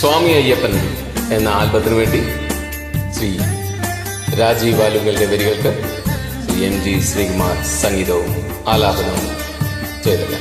സ്വാമി അയ്യപ്പൻ എന്ന ആൽബത്തിനു വേണ്ടി ശ്രീ രാജീവ് ബാലുങ്കലിന്റെ വരികൾക്ക് ശ്രീ എം ജി ശ്രീകുമാർ സംഗീതവും ആലാപനവും ചെയ്തത്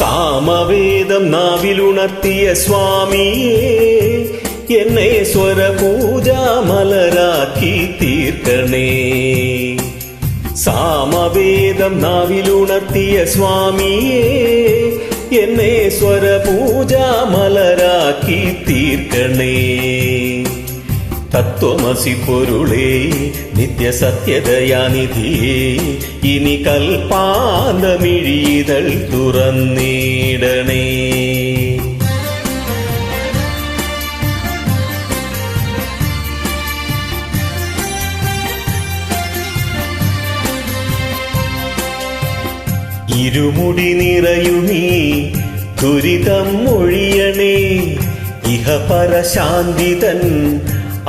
സാമവേദം നാവിലുണർത്തിയ സ്വാമിയേ എന്നെ സ്വരപൂജാമലരാക്കി തീർക്കണേ സാമവേദം നാവിലുണർത്തിയ സ്വാമിയേ എന്നെ സ്വരപൂജാമലരാക്കി തീർക്കണേ തത്വമസി പൊരുളേ നിത്യസത്യദയാനിധിയേ ഇനി കൽപ്പാന്തമിഴിതൾ തുറന്നിടണേ. ഇരുമുടി നിറയുമീ ദുരിതം മൊഴിയണേ. ഇഹ പരശാന്തിതൻ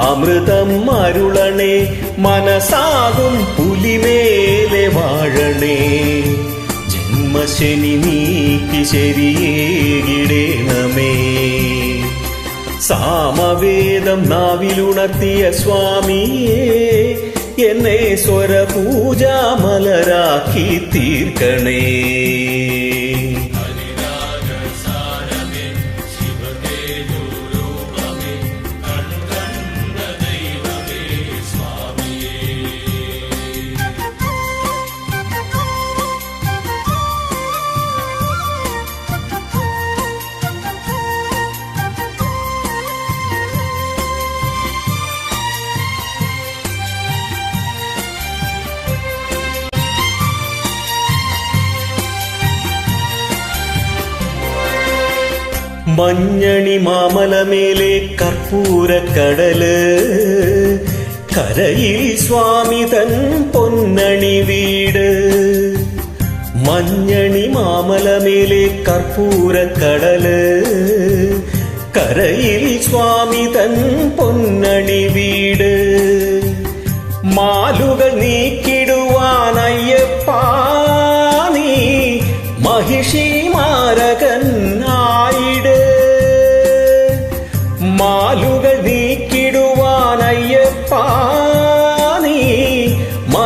അമൃതം അരുളണേ മനസാകും പുലിമേലെ വാഴണേ ജന്മശനി നീക്കി ശരിയേകിടേണമേ സാമവേദം നാവിലുണർത്തിയ സ്വാമിയേ എന്നെ സ്വരപൂജാമലരാക്കി തീർക്കണേ മഞ്ഞണി മാമലമേലെ കർപ്പൂരക്കടൽ കരയിൽ സ്വാമി തൻ പൊന്നണി വീട്. മഞ്ഞണി മാമലമേലെ കർപ്പൂരക്കടൽ കരയിൽ സ്വാമി തൻ പൊന്നണി വീട്. മാലുകൾ നീക്കിടുവാനയ്യപ്പാ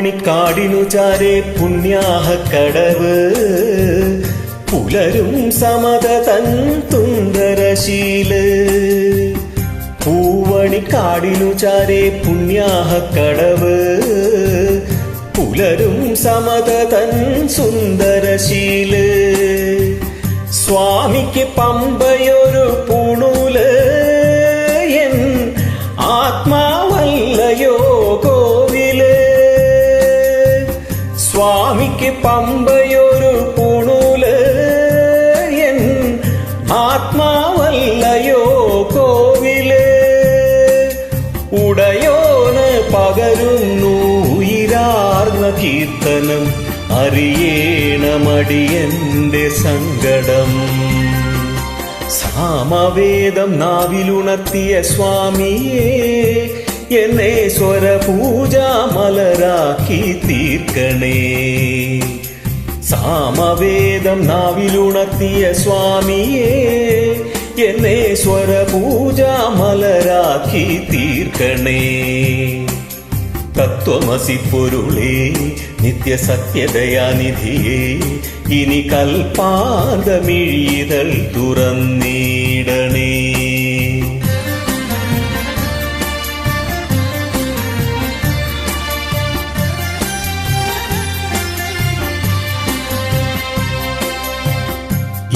പൂവണിക്കാടിനു ചാരെ പുണ്യാഹ കടവ് പുലരും സമത തൻ തുന്തരശീല് പൂവണിക്കാടിനു ചാരെ പുണ്യാഹ കടവ് പുലരും സമത തൻ സുന്ദരശീല് സ്വാമിക്ക് പമ്പയൊരു പൂണൂല് പമ്പയൊരു പുണൂൽ. എൻ ആത്മാവല്ലയോ കോവിൽ. ഉടയോന് പകരുന്നു ഉയരാർന്ന കീർത്തനം. അറിയേണമടിയന്റെ സങ്കടം. സാമവേദം നാവിലുണർത്തിയ സ്വാമിയേ എന്നെ സ്വരപൂജ മലരാക്കി തീർക്കണേ. സാമവേദം നാവിലുണർത്തിയ സ്വാമിയേ എന്നെ സ്വരപൂജ മലരാക്കി തീർക്കണേ. തത്വമസി പൊരുളേ നിത്യസത്യദയാനിധിയേ ഇനി കൽപ്പാന്തമിഴിതൾ തുറന്നിടണേ.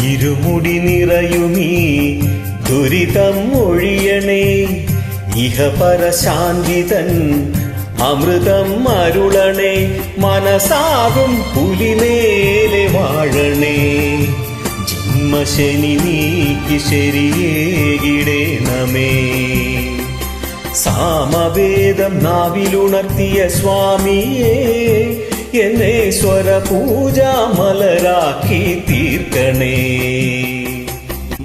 ഇരുമുടി നിറയുമീ ദുരിതം ഒഴിയണേ ഇഹപരശാന്തിതൻ അമൃതം അരുളണേ മനസാകും പുലിമേലെ വാഴണേ ജന്മശനി നീക്കി ശരിയേകിടേണമേ സാമവേദം നാവിലുണർത്തിയ സ്വാമിയേ എന്നെ സ്വരപൂജ മലരാക്കി തീർക്കണേ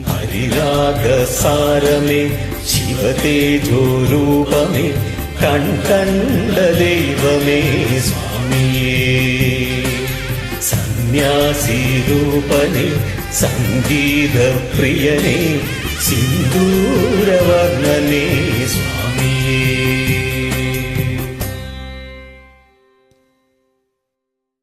ഹരിരാഗസാരമേ ശിവതേജോരൂപമേ കൺകണ്ട ദൈവമേ സ്വാമിയേ സന്യാസീരൂപനെ സംഗീതപ്രിയനെ സിന്ദൂരവർണ്ണനെ സ്വാമി